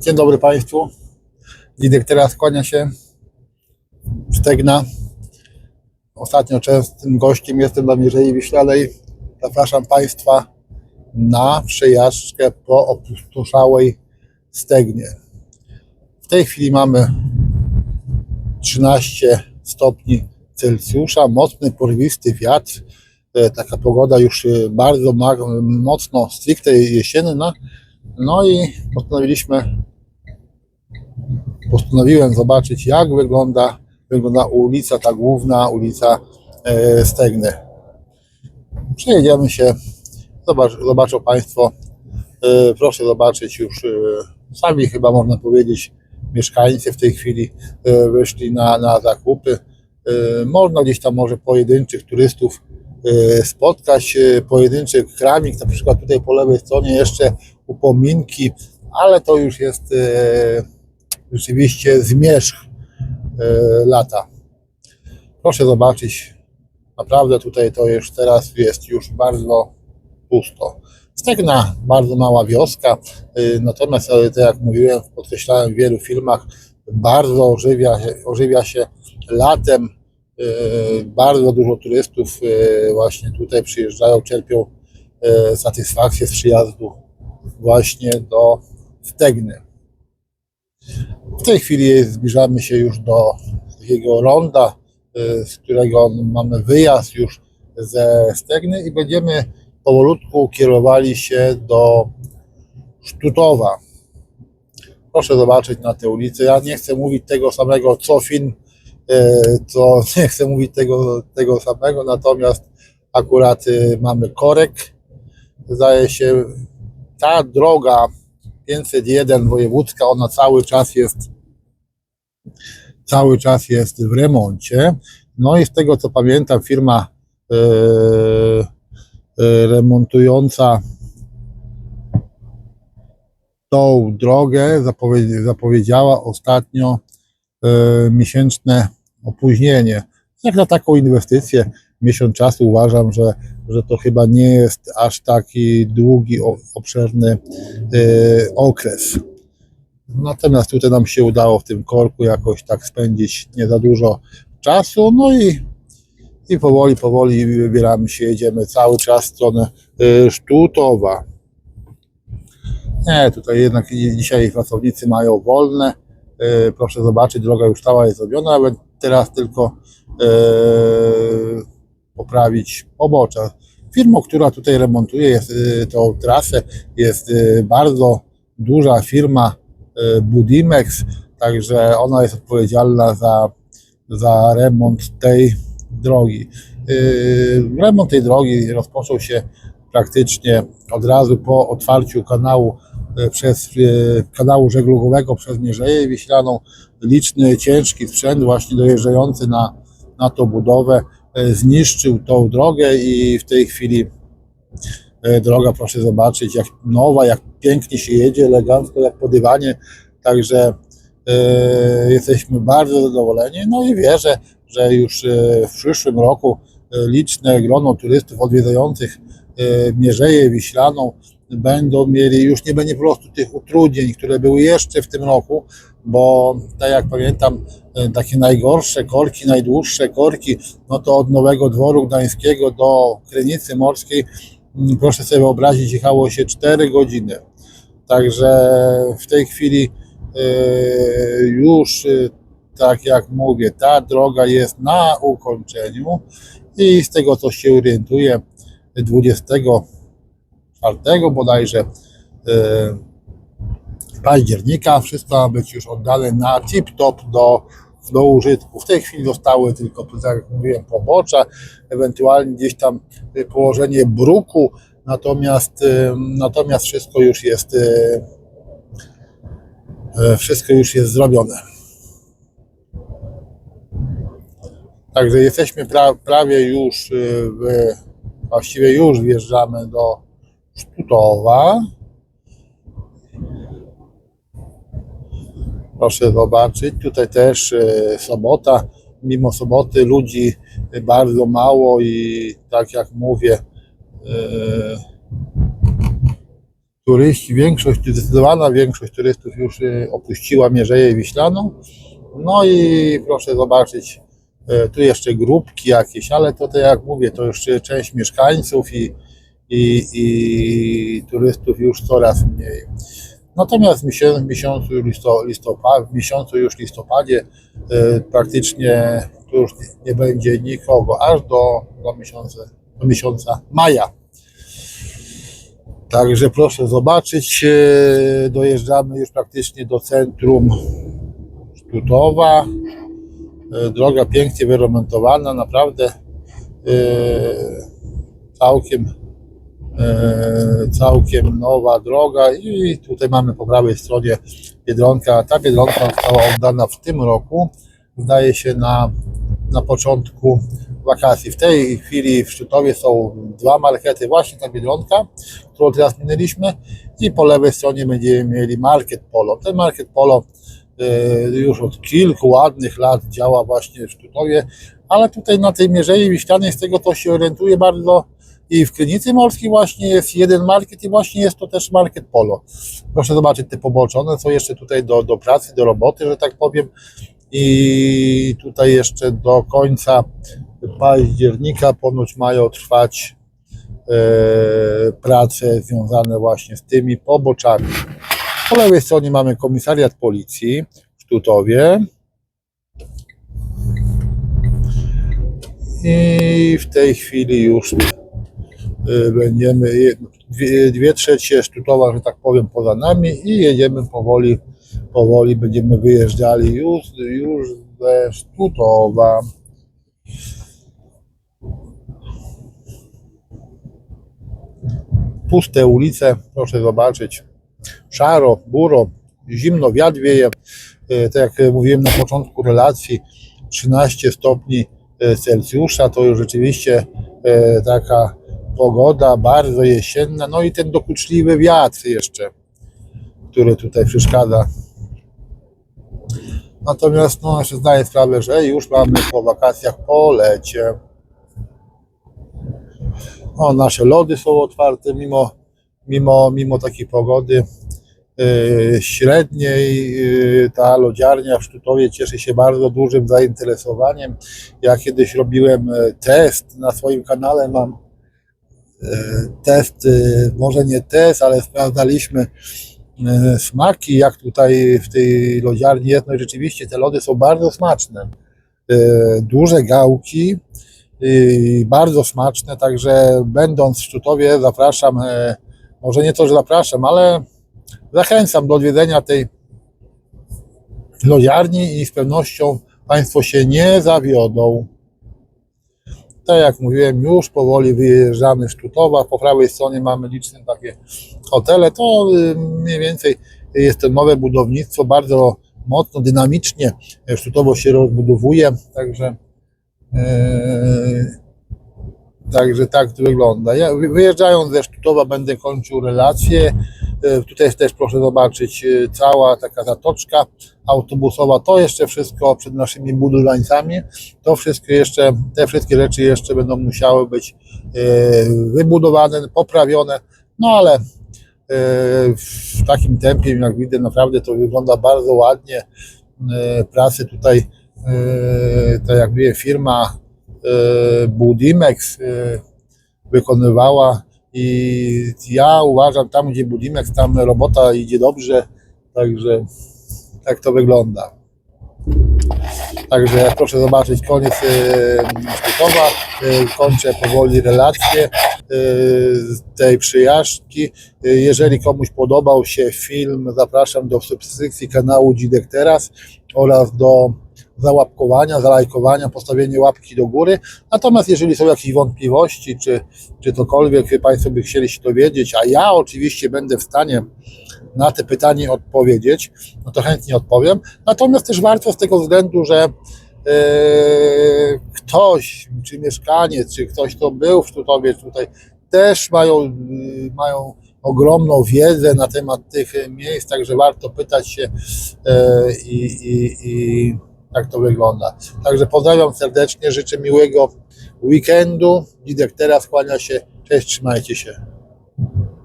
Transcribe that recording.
Dzień dobry Państwu. Widek teraz kłania się Stegna. Ostatnio częstym gościem jestem na Mierzei Wiślanej. Zapraszam Państwa na przejażdżkę po opustoszałej Stegnie. W tej chwili mamy 13 stopni Celsjusza, mocny, porwisty wiatr. E, Taka pogoda już e, bardzo mocno stricte jesienna. No i postanowiliśmy, postanowiłem zobaczyć, jak wygląda, wygląda ulica, ta główna ulica e, Stegny. Przejedziemy się, zobacz, zobaczą Państwo, e, proszę zobaczyć już, e, sami chyba można powiedzieć, mieszkańcy w tej chwili wyszli na, na zakupy. Można gdzieś tam może pojedynczych turystów spotkać, e, pojedynczy kramik, na przykład tutaj po lewej stronie jeszcze upominki, ale to już jest e, rzeczywiście zmierzch e, lata. Proszę zobaczyć, naprawdę tutaj to już teraz jest już bardzo pusto. Stegna, bardzo mała wioska, natomiast tak jak mówiłem, podkreślałem w wielu filmach, bardzo ożywia, ożywia się latem. E, Bardzo dużo turystów e, właśnie tutaj przyjeżdżają, czerpią e, satysfakcję z przyjazdu właśnie do Stegny. W tej chwili zbliżamy się już do takiego ronda, z którego mamy wyjazd już ze Stegny i będziemy powolutku kierowali się do Sztutowa. Proszę zobaczyć na tę ulicę. Ja nie chcę mówić tego samego co film, y, co nie chcę mówić tego, tego samego, natomiast akurat y, mamy korek. Zdaje się, ta droga 501 wojewódzka, ona cały czas jest cały czas jest w remoncie. No i z tego co pamiętam, firma e, e, remontująca tą drogę zapowie- zapowiedziała ostatnio e, miesięczne opóźnienie. Jak na taką inwestycję, miesiąc czasu uważam, że, że to chyba nie jest aż taki długi, obszerny e, okres. Natomiast tutaj nam się udało w tym korku jakoś tak spędzić nie za dużo czasu, no i, i powoli, powoli wybieramy się, jedziemy cały czas w stronę y, Sztutowa. Nie, tutaj jednak dzisiaj pracownicy mają wolne. Y, Proszę zobaczyć, droga już cała jest zrobiona, ale teraz tylko y, poprawić pobocza. Firmą, która tutaj remontuje jest, y, tą trasę, jest y, bardzo duża firma y, Budimex, także ona jest odpowiedzialna za, za remont tej drogi. Y, Remont tej drogi rozpoczął się praktycznie od razu po otwarciu kanału przez y, kanału żeglugowego przez Mierzeję Wiślaną. Liczny, ciężki sprzęt właśnie dojeżdżający na, na tą budowę y, zniszczył tą drogę i w tej chwili E, droga, proszę zobaczyć, jak nowa, jak pięknie się jedzie, elegancko, jak po dywanie. Także e, jesteśmy bardzo zadowoleni. No i wierzę, że już e, w przyszłym roku e, liczne grono turystów odwiedzających e, Mierzeję Wiślaną będą mieli, już nie będzie po prostu tych utrudnień, które były jeszcze w tym roku, bo tak jak pamiętam, e, takie najgorsze korki, najdłuższe korki, no to od Nowego Dworu Gdańskiego do Krynicy Morskiej Mm, proszę sobie wyobrazić, jechało się 4 godziny. Także w tej chwili e, już, e, tak jak mówię, ta droga jest na ukończeniu i z tego co się orientuję, 24 bodajże e, października wszystko ma być już oddane na tip-top do, do użytku. W tej chwili zostały tylko, jak mówiłem, pobocza, ewentualnie gdzieś tam y, położenie bruku, natomiast, y, natomiast wszystko już jest y, y, wszystko już jest zrobione. Także jesteśmy pra, prawie już y, w, właściwie już wjeżdżamy do Sztutowa. Proszę zobaczyć, tutaj też e, sobota, mimo soboty ludzi bardzo mało i tak jak mówię, e, turyści, większość, zdecydowana większość turystów już y, opuściła Mierzeję Wiślaną. No i proszę zobaczyć, tu jeszcze grupki jakieś, ale to, to jak mówię, to już część mieszkańców i, i, i turystów już coraz mniej. Natomiast w miesiącu, w miesiącu, listo, listopad, w miesiącu już listopadzie y, praktycznie tu już nie, będzie nikogo, aż do, do, miesiąca, do miesiąca maja. Także proszę zobaczyć, e, dojeżdżamy już praktycznie do centrum Sztutowa. E, Droga pięknie wyremontowana, naprawdę e, całkiem, e, całkiem nowa droga i tutaj mamy po prawej stronie Biedronka. Ta Biedronka została oddana w tym roku, zdaje się na, na początku wakacji. W tej chwili w Szczytowie są dwa markety, właśnie ta Biedronka, którą teraz minęliśmy i po lewej stronie będziemy mieli Market Polo. Ten Market Polo e, już od kilku ładnych lat działa właśnie w Szczytowie, ale tutaj na tej Mierzei Wiślanej z tego to się orientuje bardzo i w Krynicy Morskiej właśnie jest jeden market i właśnie jest to też Market Polo. Proszę zobaczyć te pobocze, one są jeszcze tutaj do, do pracy, do roboty, że tak powiem i tutaj jeszcze do końca października ponoć mają trwać e, prace związane właśnie z tymi poboczami. Po lewej stronie mamy komisariat policji w Sztutowie. I w tej chwili już będziemy je- dwie, dwie trzecie Sztutowa, że tak powiem, poza nami i jedziemy powoli, powoli będziemy wyjeżdżali już, już ze Sztutowa. puste ulice, proszę zobaczyć, szaro, buro, zimno, wiatr wieje, E, tak jak mówiłem na początku relacji, 13 stopni e, Celsjusza, to już rzeczywiście taka pogoda bardzo jesienna, no i ten dokuczliwy wiatr jeszcze, który tutaj przeszkadza. Natomiast no, sobie zdaję sprawę, że już mamy po wakacjach po lecie. O, nasze lody są otwarte mimo, mimo, mimo takiej pogody yy, średniej. Yy, ta lodziarnia w Sztutowie cieszy się bardzo dużym zainteresowaniem. Ja kiedyś robiłem e, test na swoim kanale, mam test, e, może nie test, ale sprawdzaliśmy e, smaki, jak tutaj w tej lodziarni jest. No i rzeczywiście te lody są bardzo smaczne. E, Duże gałki, bardzo smaczne, także będąc w Sztutowie zapraszam, może nie to, że zapraszam, ale zachęcam do odwiedzenia tej lodziarni i z pewnością Państwo się nie zawiodą. Tak jak mówiłem, już powoli wyjeżdżamy z Sztutowa, po prawej stronie mamy liczne takie hotele, to y, mniej więcej jest to nowe budownictwo, bardzo mocno, dynamicznie Sztutowo się rozbudowuje, także Eee, Także tak to wygląda. Ja wy- wyjeżdżając ze Sztutowa będę kończył relację. Eee, Tutaj też proszę zobaczyć e, cała taka zatoczka autobusowa. To jeszcze wszystko przed naszymi budowlańcami. To wszystko jeszcze, te wszystkie rzeczy jeszcze będą musiały być e, wybudowane, poprawione. No ale e, w takim tempie, jak widzę, naprawdę to wygląda bardzo ładnie. E, Prace tutaj e, tak jak mówię, firma e, Budimex e, wykonywała i ja uważam, tam gdzie Budimex, tam robota idzie dobrze, także tak to wygląda. Także proszę zobaczyć koniec e, Szczytowa. E, Kończę powoli relację z tej przyjażdżki. Jeżeli komuś podobał się film, zapraszam do subskrypcji kanału Dzidek Teraz oraz do załapkowania, zalajkowania, postawienia łapki do góry. Natomiast jeżeli są jakieś wątpliwości, czy, czy cokolwiek Państwo by chcieli się dowiedzieć, a ja oczywiście będę w stanie na te pytanie odpowiedzieć, no to chętnie odpowiem. Natomiast też warto z tego względu, że e, ktoś, czy mieszkaniec, czy ktoś, kto był w Sztutowie tutaj, też mają, mają ogromną wiedzę na temat tych miejsc, także warto pytać się e, i, i, i tak to wygląda. Także pozdrawiam serdecznie, życzę miłego weekendu. Widek teraz kłania się. Cześć, trzymajcie się.